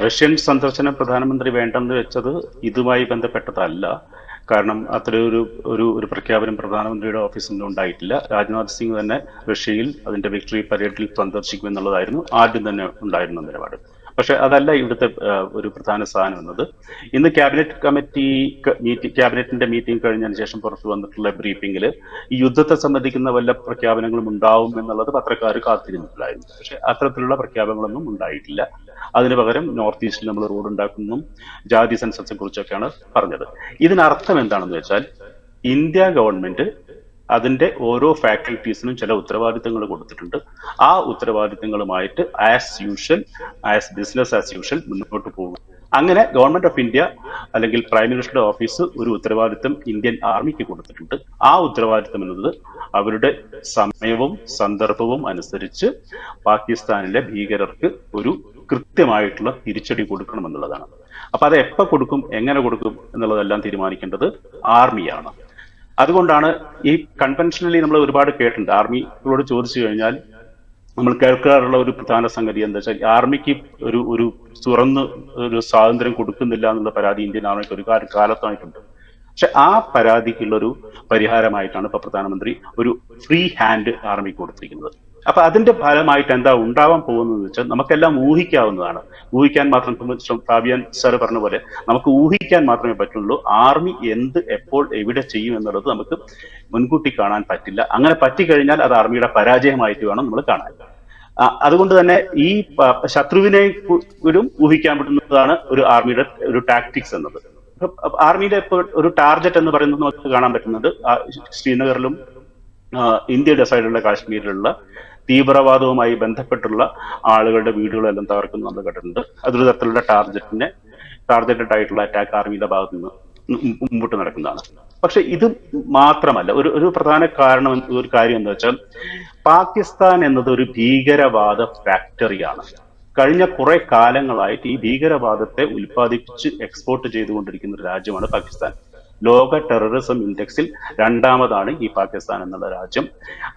Russian സന്ദർശനം പ്രധാനമന്ത്രി വേണ്ടെന്ന് വെച്ചത് ഇതുമായി ബന്ധപ്പെട്ടതല്ല. കാരണം അത്ര ഒരു ഒരു ഒരു പ്രഖ്യാപനം പ്രധാനമന്ത്രിയുടെ ഓഫീസിൽ നിന്ന് ഉണ്ടായിട്ടില്ല. രാജ്നാഥ് സിംഗ് തന്നെ റഷ്യയിൽ അതിന്റെ വിക്ടറി പരേഡിൽ സന്ദർശിക്കുമെന്നുള്ളതായിരുന്നു ആദ്യം തന്നെ ഉണ്ടായിരുന്ന നിലപാട്. പക്ഷെ അതല്ല ഇവിടുത്തെ ഒരു പ്രധാന സാധനം എന്നത്. ഇന്ന് ക്യാബിനറ്റ് കമ്മിറ്റി മീറ്റിംഗ് ക്യാബിനറ്റിന്റെ മീറ്റിംഗ് കഴിഞ്ഞതിന് ശേഷം പുറത്തു വന്നിട്ടുള്ള ബ്രീഫിംഗിൽ ഈ യുദ്ധത്തെ സംബന്ധിക്കുന്ന വല്ല പ്രഖ്യാപനങ്ങളും ഉണ്ടാവും എന്നുള്ളത് പത്രക്കാർ കാത്തിരുന്നിട്ടില്ലായിരുന്നു പക്ഷെ അത്തരത്തിലുള്ള പ്രഖ്യാപനങ്ങളൊന്നും ഉണ്ടായിട്ടില്ല. അതിന് പകരം നോർത്ത് ഈസ്റ്റിൽ നമ്മൾ റോഡ് ഉണ്ടാക്കുന്നു ജാതി സെൻസസിനെ കുറിച്ചൊക്കെയാണ് പറഞ്ഞത്. ഇതിനർത്ഥം എന്താണെന്ന് വെച്ചാൽ ഇന്ത്യ ഗവൺമെന്റ് അതിന്റെ ഓരോ ഫാക്കൽറ്റീസിനും ചില ഉത്തരവാദിത്തങ്ങൾ കൊടുത്തിട്ടുണ്ട്. ആ ഉത്തരവാദിത്തങ്ങളുമായിട്ട് as usual as business as usual മുന്നോട്ട് പോകും. അങ്ങനെ ഗവൺമെന്റ് ഓഫ് ഇന്ത്യ അല്ലെങ്കിൽ പ്രൈം മിനിസ്റ്ററുടെ ഓഫീസ് ഒരു ഉത്തരവാദിത്തം ഇന്ത്യൻ ആർമിക്ക് കൊടുത്തിട്ടുണ്ട്. ആ ഉത്തരവാദിത്തം എന്നത് അവരുടെ സമയവും സന്ദർഭവും അനുസരിച്ച് പാകിസ്ഥാനിലെ ഭീകരർക്ക് ഒരു കൃത്യമായിട്ടുള്ള തിരിച്ചടി കൊടുക്കണം എന്നുള്ളതാണ്. അപ്പൊ അത് എപ്പോൾ കൊടുക്കും എങ്ങനെ കൊടുക്കും എന്നുള്ളതെല്ലാം തീരുമാനിക്കേണ്ടത് ആർമിയാണ് അതുകൊണ്ടാണ് ഈ കൺവെൻഷനലി നമ്മൾ ഒരുപാട് കേട്ടിട്ടുണ്ട്. ആർമിയോട് ചോദിച്ചു കഴിഞ്ഞാൽ നമ്മൾ കേൾക്കാറുള്ള ഒരു പ്രധാന സംഗതി എന്താ വെച്ചാൽ ആർമിക്ക് ഒരു ഒരു തുറന്ന് ഒരു സ്വാതന്ത്ര്യം കൊടുക്കുന്നില്ല എന്നുള്ള പരാതി ഇന്ത്യൻ ആർമിക്ക് ഒരു കാലത്തായിട്ടുണ്ട്. പക്ഷെ ആ പരാതിക്കുള്ള ഒരു പരിഹാരമായിട്ടാണ് ഇപ്പൊ പ്രധാനമന്ത്രി ഒരു ഫ്രീ ഹാൻഡ് ആർമിക്ക് കൊടുത്തിരിക്കുന്നത്. അപ്പൊ അതിന്റെ ഫലമായിട്ട് എന്താ ഉണ്ടാവാൻ പോകുന്നത് വെച്ചാൽ നമുക്കെല്ലാം ഊഹിക്കാവുന്നതാണ്. ഊഹിക്കാൻ മാത്രം ഫാബിയൻ സാർ പറഞ്ഞ പോലെ നമുക്ക് ഊഹിക്കാൻ മാത്രമേ പറ്റുള്ളൂ. ആർമി എന്ത് എപ്പോൾ എവിടെ ചെയ്യും എന്നുള്ളത് നമുക്ക് മുൻകൂട്ടി കാണാൻ പറ്റില്ല. അങ്ങനെ പറ്റിക്കഴിഞ്ഞാൽ അത് ആർമിയുടെ പരാജയമായിട്ട് വേണം നമ്മൾ കാണാൻ. അതുകൊണ്ട് തന്നെ ഈ ശത്രുവിനെ കൂടും ഊഹിക്കാൻ പറ്റുന്നതാണ് ഒരു ആർമിയുടെ ഒരു ടാക്ടിക്സ് എന്നത്. ആർമിയുടെ ഇപ്പോൾ ഒരു ടാർഗറ്റ് എന്ന് പറയുന്നത് നമുക്ക് കാണാൻ പറ്റുന്നുണ്ട്. ശ്രീനഗറിലും ഇന്ത്യയുടെ സൈഡിലുള്ള കാശ്മീരിലുള്ള തീവ്രവാദവുമായി ബന്ധപ്പെട്ടുള്ള ആളുകളുടെ വീടുകളെല്ലാം തകർക്കുന്നു നമ്മൾ കണ്ടിട്ടുണ്ട് അതൊരു തരത്തിലുള്ള ടാർഗറ്റിനെ ടാർഗറ്റഡ് ആയിട്ടുള്ള അറ്റാക്ക് ആർമിയുടെ ഭാഗത്തു നിന്ന് മുമ്പോട്ട് നടക്കുന്നതാണ്. പക്ഷെ ഇത് മാത്രമല്ല ഒരു ഒരു പ്രധാന കാരണം ഒരു കാര്യം എന്താ വെച്ചാൽ പാകിസ്ഥാൻ എന്നത് ഒരു ഭീകരവാദ ഫാക്ടറിയാണ്. കഴിഞ്ഞ കുറെ കാലങ്ങളായിട്ട് ഈ ഭീകരവാദത്തെ ഉൽപ്പാദിപ്പിച്ച് എക്സ്പോർട്ട് ചെയ്തുകൊണ്ടിരിക്കുന്ന ഒരു രാജ്യമാണ് പാകിസ്ഥാൻ. ലോക ടെററിസം ഇൻഡെക്സിൽ രണ്ടാമതാണ് ഈ പാകിസ്ഥാൻ എന്നുള്ള രാജ്യം.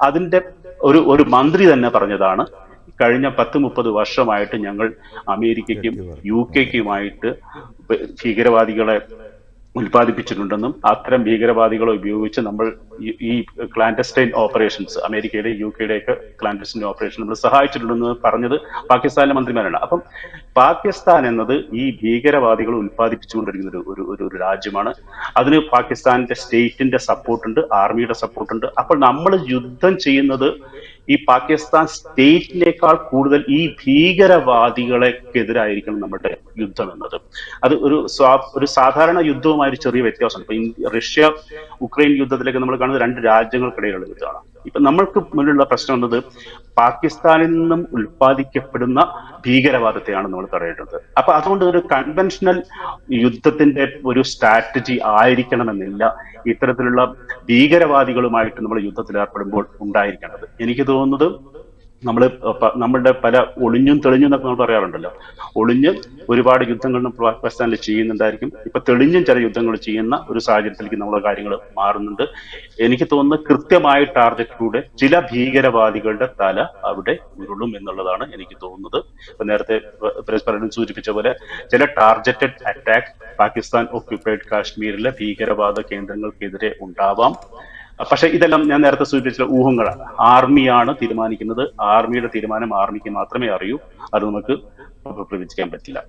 അതിന്റെ ഒരു ഒരു മന്ത്രി തന്നെ പറഞ്ഞതാണ് കഴിഞ്ഞ പത്ത് മുപ്പത് വർഷമായിട്ട് ഞങ്ങൾ അമേരിക്കയ്ക്കും യു കെക്കുമായിട്ട് ഭീകരവാദികളെ ഉൽപ്പാദിപ്പിച്ചിട്ടുണ്ടെന്നും അത്തരം ഭീകരവാദികളെ ഉപയോഗിച്ച് നമ്മൾ ഈ- ക്ലാൻഡസ്റ്റൈൻ ഓപ്പറേഷൻസ് അമേരിക്കയുടെ യു കെയുടെ ഒക്കെ ക്ലാൻഡസ്റ്റൈൻ ഓപ്പറേഷൻ നമ്മൾ സഹായിച്ചിട്ടുണ്ടെന്ന് പറഞ്ഞത് പാകിസ്ഥാനിലെ മന്ത്രിമാരാണ്. അപ്പം പാകിസ്ഥാൻ എന്നത് ഈ ഭീകരവാദികൾ ഉൽപ്പാദിപ്പിച്ചുകൊണ്ടിരിക്കുന്ന ഒരു ഒരു ഒരു ഒരു രാജ്യമാണ്. അതിന് പാകിസ്ഥാനിന്റെ സ്റ്റേറ്റിന്റെ സപ്പോർട്ടുണ്ട് ആർമിയുടെ സപ്പോർട്ടുണ്ട് അപ്പോൾ നമ്മൾ യുദ്ധം ചെയ്യുന്നത് ഈ പാകിസ്ഥാൻ സ്റ്റേറ്റിനേക്കാൾ കൂടുതൽ ഈ ഭീകരവാദികളെക്കെതിരായിരിക്കണം നമ്മുടെ യുദ്ധം എന്നത്. അത് ഒരു സ്വാ- ഒരു സാധാരണ യുദ്ധവുമായി ഒരു ചെറിയ വ്യത്യാസമാണ് ഇപ്പൊ റഷ്യ ഉക്രൈൻ യുദ്ധത്തിലേക്ക് നമ്മൾ കാണുന്നത് രണ്ട് രാജ്യങ്ങൾക്കിടയിലുള്ള യുദ്ധമാണ്. ഇപ്പൊ നമ്മൾക്ക് മുന്നിലുള്ള പ്രശ്നം എന്നത് പാകിസ്ഥാനിൽ നിന്നും ഉൽപ്പാദിക്കപ്പെടുന്ന ഭീകരവാദത്തെയാണ് നമ്മൾ തടയേണ്ടത്. അപ്പൊ അതുകൊണ്ട് ഒരു കൺവെൻഷണൽ യുദ്ധത്തിന്റെ ഒരു സ്ട്രാറ്റജി ആയിരിക്കണമെന്നില്ല. ഇത്തരത്തിലുള്ള ഭീകരവാദികളുമായിട്ട് നമ്മൾ യുദ്ധത്തിൽ ഏർപ്പെടുമ്പോൾ ഉണ്ടായിരിക്കേണ്ടത്. എനിക്ക് തോന്നുന്നത് നമ്മൾ നമ്മളുടെ പല ഒളിഞ്ഞും തെളിഞ്ഞും എന്നൊക്കെ നമ്മൾ പറയാറുണ്ടല്ലോ. ഒളിഞ്ഞ് ഒരുപാട് യുദ്ധങ്ങളും പാകിസ്ഥാനിൽ ചെയ്യുന്നുണ്ടായിരിക്കും. ഇപ്പൊ തെളിഞ്ഞും ചില യുദ്ധങ്ങൾ ചെയ്യുന്ന ഒരു സാഹചര്യത്തിലേക്ക് നമ്മുടെ കാര്യങ്ങൾ മാറുന്നുണ്ട്. എനിക്ക് തോന്നുന്നത് കൃത്യമായ ടാർഗറ്റിലൂടെ ചില ഭീകരവാദികളുടെ തല അവിടെ ഉരുളും എന്നുള്ളതാണ് എനിക്ക് തോന്നുന്നത്. ഇപ്പൊ നേരത്തെ പരസ്പരം സൂചിപ്പിച്ച പോലെ ചില ടാർഗറ്റഡ് അറ്റാക്ക് പാകിസ്ഥാൻ ഓക്യുപ്പൈഡ് കാശ്മീരിലെ ഭീകരവാദ കേന്ദ്രങ്ങൾക്കെതിരെ ഉണ്ടാവാം. പക്ഷെ ഇതെല്ലാം ഞാൻ നേരത്തെ സൂചിപ്പിച്ച ഊഹങ്ങളാണ്. ആർമിയാണ് തീരുമാനിക്കുന്നത്. ആർമിയുടെ തീരുമാനം ആർമിക്ക് മാത്രമേ അറിയൂ. അത് നമുക്ക് പ്രവചിക്കാൻ പറ്റില്ല.